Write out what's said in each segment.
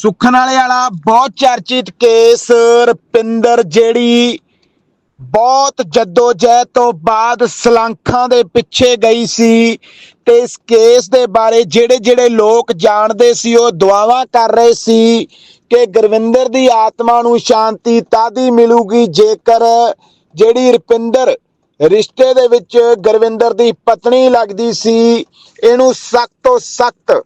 ਸੁਖਨ ਵਾਲੇ ਵਾਲਾ, ਬਹੁਤ ਚਰਚਿਤ ਕੇਸ, ਰਪਿੰਦਰ, ਜਿਹੜੀ ਬਹੁਤ ਜਹਿਦ ਤੋਂ ਬਾਅਦ ਸਲਾਂਖਾਂ ਦੇ ਪਿੱਛੇ ਗਈ ਸੀ ਤੇ ਇਸ ਕੇਸ ਦੇ ਬਾਰੇ ਜਿਹੜੇ ਜਿਹੜੇ ਲੋਕ ਜਾਣਦੇ ਸੀ, ਉਹ ਦੁਆਵਾਂ ਕਰ ਰਹੇ ਸੀ ਕਿ ਗੁਰਵਿੰਦਰ ਦੀ ਆਤਮਾ ਨੂੰ ਸ਼ਾਂਤੀ ਤਾਦੀ ਮਿਲੂਗੀ, ਜੇਕਰ ਜਿਹੜੀ ਰੁਪਿੰਦਰ ਰਿਸ਼ਤੇ ਦੇ ਵਿੱਚ ਗੁਰਵਿੰਦਰ ਦੀ ਪਤਨੀ ਲੱਗਦੀ ਸੀ, ਇਹਨੂੰ ਸਖਤ ਤੋਂ ਸਖਤ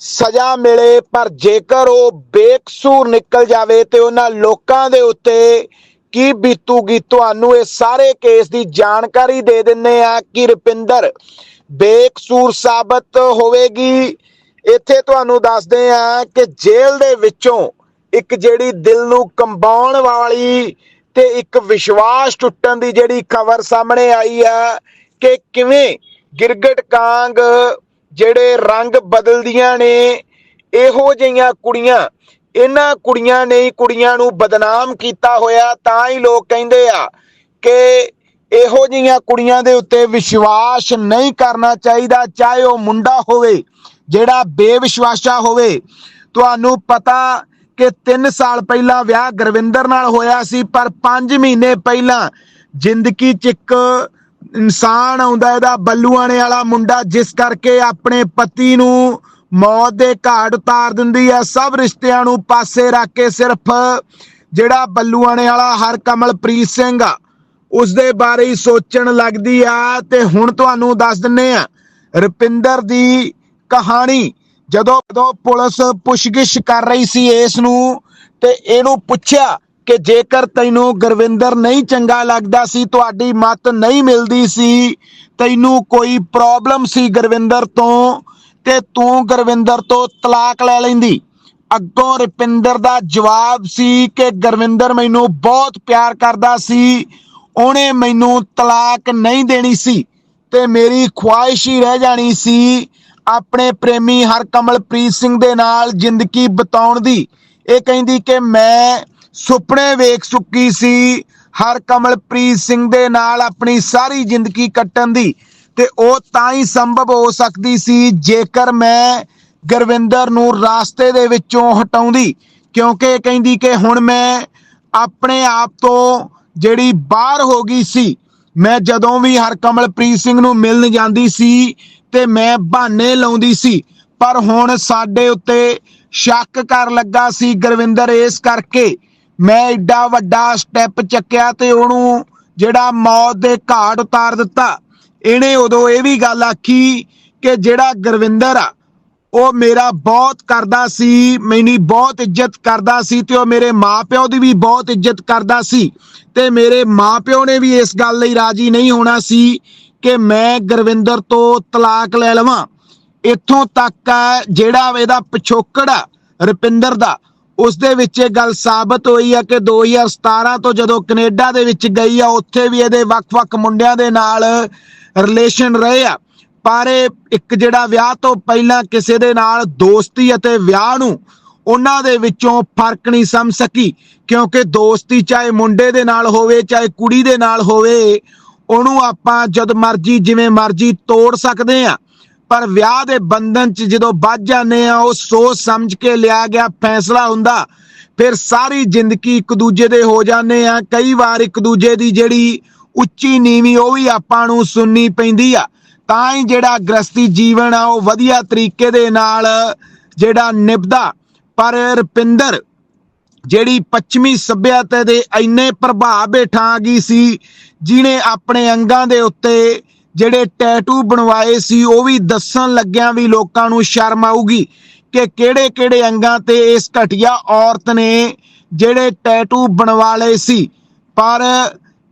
ਸਜ਼ਾ ਮਿਲੇ, ਪਰ ਜੇਕਰ ਉਹ ਬੇਕਸੂਰ ਨਿਕਲ ਜਾਵੇ ਤੇ ਉਹਨਾਂ ਲੋਕਾਂ ਦੇ ਉੱਤੇ ਕੀ ਬੀਤੂਗੀ, ਤੁਹਾਨੂੰ ਇਹ ਸਾਰੇ ਕੇਸ ਦੀ ਜਾਣਕਾਰੀ ਦੇ ਦਿੰਨੇ ਆ ਕਿ ਰੁਪਿੰਦਰ ਬੇਕਸੂਰ ਸਾਬਤ ਹੋਵੇਗੀ। ਇੱਥੇ ਤੁਹਾਨੂੰ ਦੱਸਦੇ ਆ ਕਿ ਜੇਲ੍ਹ ਦੇ ਵਿੱਚੋਂ ਇੱਕ ਜਿਹੜੀ ਦਿਲ ਨੂੰ ਕੰਬਾਉਣ ਵਾਲੀ ਤੇ ਇੱਕ ਵਿਸ਼ਵਾਸ ਟੁੱਟਣ ਦੀ ਜਿਹੜੀ ਖਬਰ ਸਾਹਮਣੇ ਆਈ ਆ ਕਿ ਕਿਵੇਂ ਗਿਰਗਟ ਕਾਂਗ ਜਿਹੜੇ ਰੰਗ ਬਦਲਦੀਆਂ ਨੇ, ਇਹੋ ਜਿਹੀਆਂ ਕੁੜੀਆਂ। ਇਹਨਾਂ ਕੁੜੀਆਂ ਨੇ ਹੀ ਕੁੜੀਆਂ ਨੂੰ ਬਦਨਾਮ ਕੀਤਾ ਹੋਇਆ, ਤਾਂ ਹੀ ਲੋਕ ਕਹਿੰਦੇ ਆ ਕਿ ਇਹੋ ਜਿਹੀਆਂ ਕੁੜੀਆਂ ਦੇ ਉੱਤੇ ਵਿਸ਼ਵਾਸ ਨਹੀਂ ਕਰਨਾ ਚਾਹੀਦਾ, ਚਾਹੇ ਉਹ ਮੁੰਡਾ ਹੋਵੇ, ਜਿਹੜਾ ਬੇਵਿਸ਼ਵਾਸਾ ਹੋਵੇ। ਤੁਹਾਨੂੰ ਪਤਾ ਕਿ 3 ਸਾਲ ਪਹਿਲਾਂ ਵਿਆਹ ਗੁਰਵਿੰਦਰ ਨਾਲ ਹੋਇਆ ਸੀ, ਪਰ 5 ਮਹੀਨੇ ਪਹਿਲਾਂ ਜ਼ਿੰਦਗੀ 'ਚ ਇੱਕ ਇਨਸਾਨ ਆਉਂਦਾ ਇਹਦਾ ਬੱਲੂਆਣੇ ਵਾਲਾ ਮੁੰਡਾ, ਜਿਸ ਕਰਕੇ ਆਪਣੇ ਪਤੀ ਨੂੰ ਮੌਤ ਦੇ ਘਾਟ ਉਤਾਰ ਦਿੰਦੀ ਹੈ। ਸਭ ਰਿਸ਼ਤਿਆਂ ਨੂੰ ਪਾਸੇ ਰੱਖ ਕੇ ਸਿਰਫ ਜਿਹੜਾ ਬੱਲੂਆਣੇ ਵਾਲਾ ਹਰਕਮਲਪ੍ਰੀਤ ਸਿੰਘ ਆ ਉਸ ਦੇ ਬਾਰੇ ਹੀ ਸੋਚਣ ਲੱਗਦੀ ਆ। ਤੇ ਹੁਣ ਤੁਹਾਨੂੰ ਦੱਸ ਦਿੰਨੇ ਆ, ਰੁਪਿੰਦਰ ਦੀ ਕਹਾਣੀ ਜਦੋਂ ਜਦੋਂ ਪੁਲਿਸ ਪੁੱਛਗਿੱਛ ਕਰ ਰਹੀ ਸੀ ਇਸ ਨੂੰ, ਤੇ ਇਹਨੂੰ ਪੁੱਛਿਆ ਕਿ ਜੇਕਰ ਤੈਨੂੰ ਗੁਰਵਿੰਦਰ ਨਹੀਂ ਚੰਗਾ ਲੱਗਦਾ ਸੀ, ਤੁਹਾਡੀ ਮਤ ਨਹੀਂ ਮਿਲਦੀ ਸੀ, ਤੈਨੂੰ ਕੋਈ ਪ੍ਰੋਬਲਮ ਸੀ ਗੁਰਵਿੰਦਰ ਤੋਂ, ਤੇ ਤੂੰ ਗੁਰਵਿੰਦਰ ਤੋਂ ਤਲਾਕ ਲੈ ਲੈਂਦੀ। ਅੱਗੋਂ ਰੁਪਿੰਦਰ ਦਾ ਜਵਾਬ ਸੀ ਕਿ ਗੁਰਵਿੰਦਰ ਮੈਨੂੰ ਬਹੁਤ ਪਿਆਰ ਕਰਦਾ ਸੀ, ਉਹਨੇ ਮੈਨੂੰ ਤਲਾਕ ਨਹੀਂ ਦੇਣੀ ਸੀ, ਤੇ ਮੇਰੀ ਖੁਆਇਸ਼ ਹੀ ਰਹਿ ਜਾਣੀ ਸੀ ਆਪਣੇ ਪ੍ਰੇਮੀ ਹਰਕਮਲਪ੍ਰੀਤ ਸਿੰਘ ਦੇ ਨਾਲ ਜ਼ਿੰਦਗੀ ਬਿਤਾਉਣ ਦੀ। ਇਹ ਕਹਿੰਦੀ ਕਿ ਮੈਂ ਸੁਪਨੇ ਵੇਖ ਚੁੱਕੀ ਸੀ। ਹਰ ਕਮਲਪ੍ਰੀਤ ਸਿੰਘ ਦੇ ਨਾਲ ਆਪਣੀ ਸਾਰੀ ਜ਼ਿੰਦਗੀ ਕੱਟਣ ਦੀ ਤੇ ਉਹ ਤਾਂ ਹੀ ਸੰਭਵ ਹੋ ਸਕਦੀ ਸੀ ਜੇਕਰ ਮੈਂ ਗੁਰਵਿੰਦਰ ਨੂੰ ਰਾਸਤੇ ਦੇ ਵਿੱਚੋਂ ਹਟਾਉਂਦੀ। ਕਿਉਂਕਿ ਕਹਿੰਦੀ ਕਿ ਹੁਣ ਮੈਂ ਆਪਣੇ ਆਪ ਤੋਂ ਜਿਹੜੀ ਬਾਹਰ ਹੋ ਗਈ ਸੀ, ਮੈਂ ਜਦੋਂ ਵੀ ਹਰਕਮਲਪ੍ਰੀਤ ਸਿੰਘ ਨੂੰ ਮਿਲਣ ਜਾਂਦੀ ਸੀ ਤੇ ਮੈਂ ਬਹਾਨੇ ਲਾਉਂਦੀ ਸੀ। ਪਰ ਹੁਣ ਸਾਡੇ ਉੱਤੇ ਸ਼ੱਕ ਕਰ ਲੱਗਾ ਸੀ ਗੁਰਵਿੰਦਰ ਇਸ ਕਰਕੇ ਮੈਂ ਏਡਾ ਵੱਡਾ ਸਟੈਪ ਚੱਕਿਆ ਤੇ ਉਹਨੂੰ ਜਿਹੜਾ ਮੌਤ ਦੇ ਘਾਟ ਉਤਾਰ ਦਿੱਤਾ। ਇਹਨੇ ਉਦੋਂ ਇਹ ਵੀ ਗੱਲ ਆਖੀ ਕਿ ਜਿਹੜਾ ਗੁਰਵਿੰਦਰ ਆ, ਉਹ ਮੇਰਾ ਬਹੁਤ ਕਰਦਾ ਸੀ ਮੈਨੀ ਬਹੁਤ ਇੱਜ਼ਤ ਕਰਦਾ ਸੀ ਤੇ ਉਹ ਮੇਰੇ ਮਾਪਿਓ ਦੀ ਵੀ ਬਹੁਤ ਇੱਜ਼ਤ ਕਰਦਾ ਸੀ ਤੇ ਮੇਰੇ ਮਾਪਿਓ ਨੇ ਵੀ ਇਸ ਗੱਲ ਲਈ ਰਾਜੀ ਨਹੀਂ ਹੋਣਾ ਸੀ ਕਿ ਮੈਂ ਗੁਰਵਿੰਦਰ ਤੋਂ ਤਲਾਕ ਲੈ ਲਵਾਂ। ਇੱਥੋਂ ਤੱਕ ਜਿਹੜਾ ਇਹਦਾ ਪਿਛੋਕੜ ਆ, ਰੁਪਿੰਦਰ ਦਾ ਉਸ ਦੇ ਵਿੱਚ ਇਹ ਗੱਲ ਸਾਬਤ ਹੋਈ ਹੈ ਕਿ 2017 ਤੋਂ ਜਦੋਂ ਕੈਨੇਡਾ ਦੇ ਵਿੱਚ ਗਈ ਆ, ਉੱਥੇ ਵੀ ਇਹਦੇ ਵੱਖ-ਵੱਖ ਮੁੰਡਿਆਂ ਦੇ ਨਾਲ ਰਿਲੇਸ਼ਨ ਰਹੇ ਆ। ਪਰ ਇਹ ਇੱਕ ਜਿਹੜਾ ਵਿਆਹ ਤੋਂ ਪਹਿਲਾਂ ਕਿਸੇ ਦੇ ਨਾਲ ਦੋਸਤੀ ਅਤੇ ਵਿਆਹ ਨੂੰ ਉਹਨਾਂ ਦੇ ਵਿੱਚੋਂ ਫ਼ਰਕ ਨਹੀਂ ਸਮਝ ਸਕੀ, ਕਿਉਂਕਿ ਦੋਸਤੀ ਚਾਹੇ ਮੁੰਡੇ ਦੇ ਨਾਲ ਹੋਵੇ, ਚਾਹੇ ਕੁੜੀ ਦੇ ਨਾਲ ਹੋਵੇ, ਉਹਨੂੰ ਆਪਾਂ ਜਦ ਮਰਜ਼ੀ, ਜਿਵੇਂ ਮਰਜ਼ੀ ਤੋੜ ਸਕਦੇ ਆ। ਪਰ ਵਿਆਹ ਦੇ ਬੰਧਨ 'ਚ ਜਦੋਂ ਵੱਜ ਜਾਂਦੇ ਆ, ਉਹ ਸੋਚ ਸਮਝ ਕੇ ਲਿਆ ਗਿਆ, ਫੈਸਲਾ ਹੁੰਦਾ। ਫਿਰ ਸਾਰੀ ਜ਼ਿੰਦਗੀ ਇੱਕ ਦੂਜੇ ਦੇ ਹੋ ਜਾਂਦੇ ਆ। ਕਈ ਵਾਰ ਇੱਕ ਦੂਜੇ ਦੀ ਜਿਹੜੀ ਉੱਚੀ ਨੀਵੀਂ, ਉਹ ਵੀ ਆਪਾਂ ਨੂੰ ਸੁਣਨੀ ਪੈਂਦੀ ਆ। ਤਾਂ ਹੀ ਜਿਹੜਾ ਗ੍ਰਸਤੀ ਜੀਵਨ ਆ, ਉਹ ਵਧੀਆ ਤਰੀਕੇ ਦੇ ਨਾਲ ਜਿਹੜਾ ਨਿਭਦਾ। ਪਰ ਰੁਪਿੰਦਰ, ਜਿਹੜੀ ਪੱਛਮੀ ਸੱਭਿਅਤਾ ਦੇ ਇੰਨੇ ਪ੍ਰਭਾਵ ਹੇਠਾਂ ਆ ਗਈ ਸੀ ਜਿਨੇ ਆਪਣੇ ਅੰਗਾਂ ਦੇ ਉੱਤੇ ਜਿਹੜੇ ਟੈਟੂ ਬਣਵਾਏ ਸੀ, ਉਹ ਵੀ ਦੱਸਣ ਲੱਗਿਆਂ ਵੀ ਲੋਕਾਂ ਨੂੰ ਸ਼ਰਮ ਆਊਗੀ ਕਿ ਕਿਹੜੇ-ਕਿਹੜੇ ਅੰਗਾਂ ਤੇ ਇਸ ਘਟੀਆ ਔਰਤ ਨੇ ਜਿਹੜੇ ਟੈਟੂ ਬਣਵਾ ਲਏ ਸੀ। ਪਰ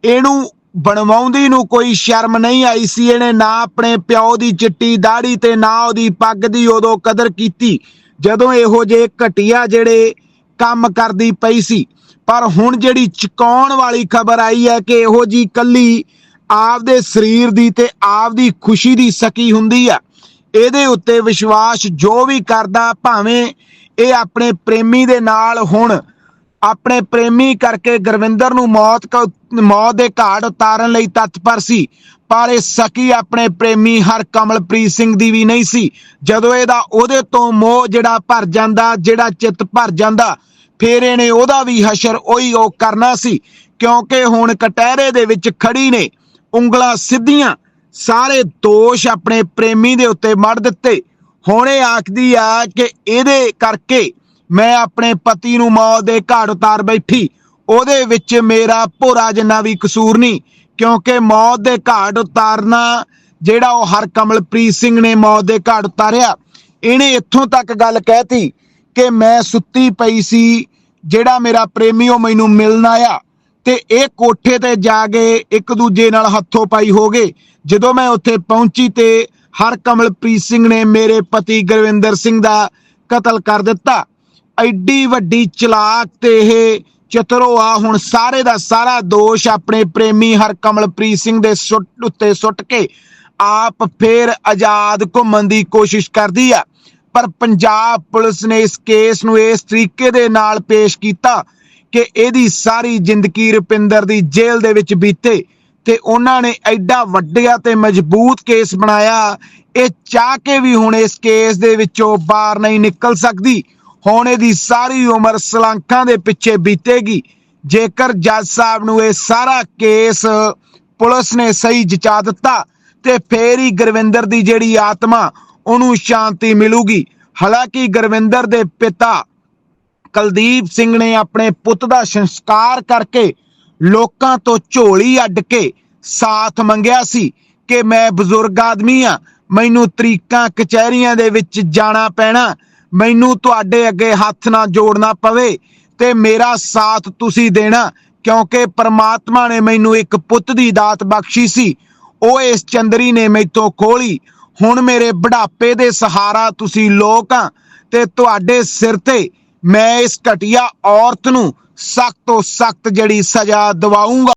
ਇਹਨੂੰ ਬਣਵਾਉਂਦੀ ਨੂੰ ਕੋਈ ਸ਼ਰਮ ਨਹੀਂ ਆਈ ਸੀ। ਇਹਨੇ ਨਾ ਆਪਣੇ ਪਿਓ ਦੀ ਚਿੱਟੀ ਦਾੜੀ ਤੇ ਨਾ ਉਹਦੀ ਪੱਗ ਦੀ ਉਦੋਂ ਕਦਰ ਕੀਤੀ, ਜਦੋਂ ਇਹੋ ਜਿਹੇ ਘਟੀਆ ਜਿਹੜੇ ਕੰਮ ਕਰਦੀ ਪਈ ਸੀ। ਪਰ ਹੁਣ ਜਿਹੜੀ ਚਕਾਉਣ ਵਾਲੀ ਖਬਰ ਆਈ ਹੈ ਕਿ ਇਹੋ ਜੀ ਕੱਲੀ ਆਪਦੇ ਸਰੀਰ ਦੀ ਤੇ ਆਪਦੀ ਖੁਸ਼ੀ ਦੀ ਸਕੀ ਹੁੰਦੀ ਆ। ਇਹਦੇ ਉੱਤੇ ਵਿਸ਼ਵਾਸ ਜੋ ਵੀ ਕਰਦਾ, ਭਾਵੇਂ ਇਹ ਆਪਣੇ ਪ੍ਰੇਮੀ ਦੇ ਨਾਲ ਹੁਣ, ਆਪਣੇ ਪ੍ਰੇਮੀ ਕਰਕੇ ਗੁਰਵਿੰਦਰ ਨੂੰ ਮੌਤ ਮੌਤ ਦੇ ਘਾਟ ਉਤਾਰਨ ਲਈ ਤਤਪਰ ਸੀ, ਪਰ ਇਹ ਸਕੀ ਆਪਣੇ ਪ੍ਰੇਮੀ ਹਰ ਕਮਲਪ੍ਰੀਤ ਸਿੰਘ ਦੀ ਵੀ ਨਹੀਂ ਸੀ। ਜਦੋਂ ਇਹਦਾ ਉਹਦੇ ਤੋਂ ਮੋਹ ਜਿਹੜਾ ਭਰ ਜਾਂਦਾ, ਜਿਹੜਾ ਚਿੱਤ ਭਰ ਜਾਂਦਾ, ਫੇਰ ਇਹਨੇ ਉਹਦਾ ਵੀ ਹਸ਼ਰ ਉਹੀ ਉਹ ਕਰਨਾ ਸੀ, ਕਿਉਂਕਿ ਹੁਣ ਕਟਹਿਰੇ ਦੇ ਵਿੱਚ ਖੜੀ ਨੇ। ਉਂਗਲਾਂ ਸਿੱਧੀਆਂ, ਸਾਰੇ ਦੋਸ਼ ਆਪਣੇ ਪ੍ਰੇਮੀ ਦੇ ਉੱਤੇ ਮੜ ਦਿੱਤੇ। ਹੁਣ ਇਹ ਆਖਦੀ ਆ ਕਿ ਇਹਦੇ ਕਰਕੇ ਮੈਂ ਆਪਣੇ ਪਤੀ ਨੂੰ ਮੌਤ ਦੇ ਘਾਟ ਉਤਾਰ ਬੈਠੀ। ਉਹਦੇ ਵਿੱਚ ਮੇਰਾ ਭੋਰਾ ਜਿੰਨਾ ਵੀ ਕਸੂਰ ਨਹੀਂ, ਕਿਉਂਕਿ ਮੌਤ ਦੇ ਘਾਟ ਉਤਾਰਨਾ ਜਿਹੜਾ ਉਹ ਹਰ ਕਮਲਪ੍ਰੀਤ ਸਿੰਘ ਨੇ ਮੌਤ ਦੇ ਘਾਟ ਉਤਾਰਿਆ। ਇਹਨੇ ਇੱਥੋਂ ਤੱਕ ਗੱਲ ਕਹਿਤੀ ਕਿ ਮੈਂ ਸੁੱਤੀ ਪਈ ਸੀ, ਜਿਹੜਾ ਮੇਰਾ ਪ੍ਰੇਮੀ ਉਹ ਮੈਨੂੰ ਮਿਲਣ ਆਇਆ। ਤੇ ਇਹ ਕੋਠੇ ਤੇ ਜਾ ਕੇ ਇੱਕ ਦੂਜੇ ਨਾਲ ਹੱਥੋਂ ਪਾਈ ਹੋ ਗਏ। ਜਦੋਂ ਮੈਂ ਉੱਥੇ ਪਹੁੰਚੀ ਤੇ ਹਰ ਕਮਲਪ੍ਰੀਤ ਸਿੰਘ ਨੇ ਮੇਰੇ ਪਤੀ ਗੁਰਵਿੰਦਰ ਸਿੰਘ ਦਾ ਕਤਲ ਕਰ ਦਿੱਤਾ। ਐਡੀ ਵੱਡੀ ਚਲਾਕ ਤੇ ਇਹ ਚਤਰੋ ਆ ਹੁਣ ਸਾਰੇ ਦਾ ਸਾਰਾ ਦੋਸ਼ ਆਪਣੇ ਪ੍ਰੇਮੀ ਹਰ ਕਮਲਪ੍ਰੀਤ ਸਿੰਘ ਦੇ ਸੁੱਟ ਉੱਤੇ ਸੁੱਟ ਕੇ ਆਪ ਫੇਰ ਆਜ਼ਾਦ ਘੁੰਮਣ ਦੀ ਕੋਸ਼ਿਸ਼ ਕਰਦੀ ਆ। ਪਰ ਪੰਜਾਬ ਪੁਲਿਸ ਨੇ ਇਸ ਕੇਸ ਨੂੰ ਇਸ ਤਰੀਕੇ ਦੇ ਨਾਲ ਪੇਸ਼ ਕੀਤਾ ਕਿ ਇਹਦੀ ਸਾਰੀ ਜ਼ਿੰਦਗੀ ਰੁਪਿੰਦਰ ਦੀ ਜੇਲ੍ਹ ਦੇ ਵਿੱਚ ਬੀਤੇ ਤੇ ਉਹਨਾਂ ਨੇ ਐਡਾ ਵੱਡਿਆ ਤੇ ਮਜ਼ਬੂਤ ਕੇਸ ਬਣਾਇਆ। ਇਹ ਚਾਹ ਕੇ ਵੀ ਹੁਣ ਇਸ ਕੇਸ ਦੇ ਵਿੱਚੋਂ ਬਾਹਰ ਨਹੀਂ ਨਿਕਲ ਸਕਦੀ। ਹੁਣ ਇਹਦੀ ਸਾਰੀ ਉਮਰ ਸਲਾਂਖਾਂ ਦੇ ਪਿੱਛੇ ਬੀਤੇਗੀ। ਜੇਕਰ ਜੱਜ ਸਾਹਿਬ ਨੂੰ ਇਹ ਸਾਰਾ ਕੇਸ ਪੁਲਿਸ ਨੇ ਸਹੀ ਜਚਾ ਦਿੱਤਾ ਤੇ ਫੇਰ ਹੀ ਗੁਰਵਿੰਦਰ ਦੀ ਜਿਹੜੀ ਆਤਮਾ, ਉਹਨੂੰ ਸ਼ਾਂਤੀ ਮਿਲੂਗੀ। ਹਾਲਾਂਕਿ ਗੁਰਵਿੰਦਰ ਦੇ ਪਿਤਾ ਕੁਲਦੀਪ ਸਿੰਘ ਨੇ ਆਪਣੇ ਪੁੱਤ ਦਾ ਸੰਸਕਾਰ ਕਰਕੇ ਲੋਕਾਂ ਤੋਂ ਝੋਲੀ ਅੱਡ ਕੇ ਸਾਥ ਮੰਗਿਆ ਸੀ ਕਿ ਮੈਂ ਬਜ਼ੁਰਗ ਆਦਮੀ ਆ, ਮੈਨੂੰ ਤਰੀਕਾਂ ਕਚਹਿਰੀਆਂ ਦੇ ਵਿੱਚ ਜਾਣਾ ਪੈਣਾ, ਮੈਨੂੰ ਤੁਹਾਡੇ ਅੱਗੇ ਹੱਥ ਨਾ ਜੋੜਨਾ ਪਵੇ ਤੇ ਮੇਰਾ ਸਾਥ ਤੁਸੀਂ ਦੇਣਾ, ਕਿਉਂਕਿ ਪਰਮਾਤਮਾ ਨੇ ਮੈਨੂੰ ਇੱਕ ਪੁੱਤ ਦੀ ਦਾਤ ਬਖਸ਼ੀ ਸੀ, ਉਹ ਇਸ ਚੰਦਰੀ ਨੇ ਮੈਥੋਂ ਖੋਲੀ, ਹੁਣ ਮੇਰੇ ਬੁਢਾਪੇ ਦੇ ਸਹਾਰਾ ਤੁਸੀਂ ਲੋਕ ਆ ਤੇ ਤੁਹਾਡੇ ਸਿਰ ਤੇ ਮੈਂ ਇਸ ਘਟੀਆ ਔਰਤ ਨੂੰ ਸਖਤ ਤੋਂ ਸਖਤ ਜਿਹੜੀ ਸਜ਼ਾ ਦਿਵਾਉਂਗਾ